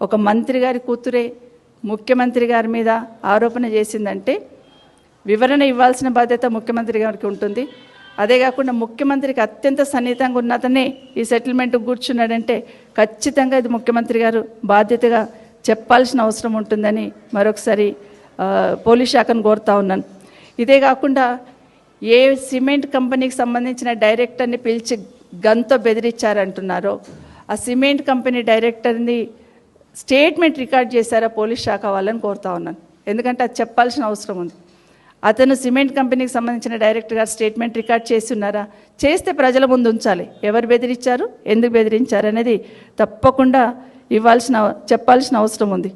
ఒక మంత్రి గారి కూతురే ముఖ్యమంత్రి గారి మీద ఆరోపణ చేసిందంటే వివరణ ఇవ్వాల్సిన బాధ్యత ముఖ్యమంత్రి గారికి ఉంటుంది. అదే కాకుండా ముఖ్యమంత్రికి అత్యంత సన్నిహితంగా ఉన్న అతనే ఈ సెటిల్మెంట్ కూర్చున్నాడంటే ఖచ్చితంగా ఇది ముఖ్యమంత్రి గారు బాధ్యతగా చెప్పాల్సిన అవసరం ఉంటుందని మరొకసారి పోలీస్ శాఖను కోరుతా ఉన్నాను. ఇదే కాకుండా ఏ సిమెంట్ కంపెనీకి సంబంధించిన డైరెక్టర్ని పిలిచి గన్తో బెదిరించారంటున్నారో ఆ సిమెంట్ కంపెనీ డైరెక్టర్ని స్టేట్మెంట్ రికార్డ్ చేశారా పోలీస్ శాఖ వాళ్ళని కోరుతా ఉన్నాను. ఎందుకంటే అది చెప్పాల్సిన అవసరం ఉంది. అతను సిమెంట్ కంపెనీకి సంబంధించిన డైరెక్టర్ గారు స్టేట్మెంట్ రికార్డ్ చేసి ఉన్నారా? చేస్తే ప్రజల ముందు ఉంచాలి. ఎవరు బెదిరించారు? ఎందుకు బెదిరించారు? అనేది తప్పకుండా ఇవ్వాల్సిన చెప్పాల్సిన అవసరం ఉంది.